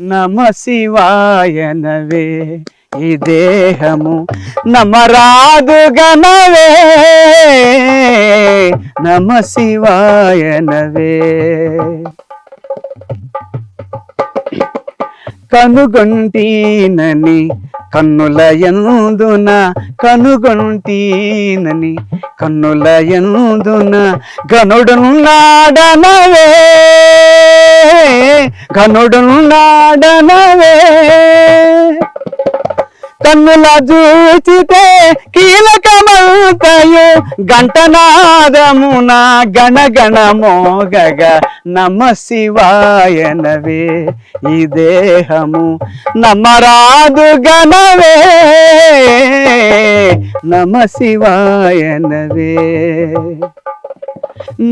నమ శివాయనవే ఈ దేహము నమరాదు గనవే నమ శివాయనవే కనుగొంటీనని కన్నుల ఎందున కనుగొంటీనని కన్నుల ఎందున గనుడున్నాడనవే. కనుడున్నాడనవే. కన్నుల చూచితే కీలకమంతయు గంటనాదమున గణగణ మోగగ నమ శివాయనవే. ఈ దేహము నమరాదు గణవే నమ శివాయనవే.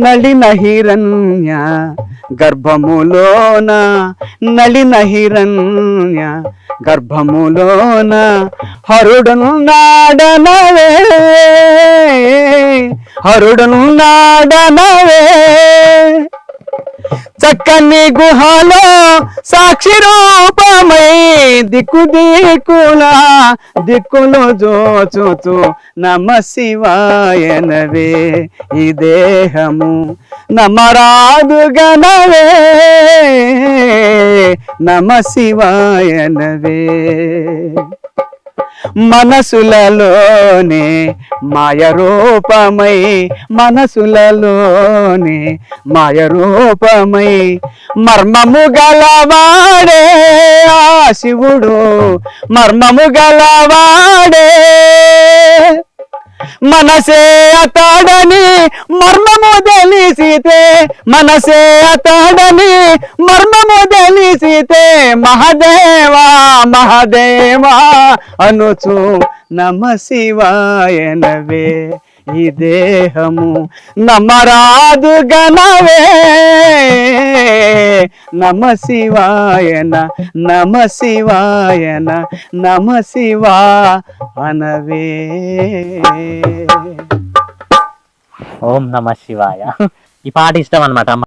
నళిన హిరణ్య గర్భములోన నళిన హిరణ్య గర్భములోన హరుడను నాడనవే హరుడను నాడనవే. చక్కని గుహలో సాక్షి రూపమై దిక్కు దిక్కుల దిక్కులు జోచుతూ నమ శివాయనవే ఈ దేహము నమరాదు గణవే నమ శివాయనవే మనసులలోనే మాయ రూపమై మనసులలోనే మాయ రూపమై మర్మము గలవాడే ఆ శివుడు మర్మము గలవాడే. మనసే అతాడని మర్మము తెలిసితే మనసే అతడని మర్మము తెలిసితే మహదేవా మహదేవా అనుచు నమ శివాయనవే. ఈ దేహము నమరాదు గణవే నమ శివాయన నమ శివాయన నమ శివా అనవే. ఓం నమ శివాయ. ఈ పాట ఇష్టం అనమాట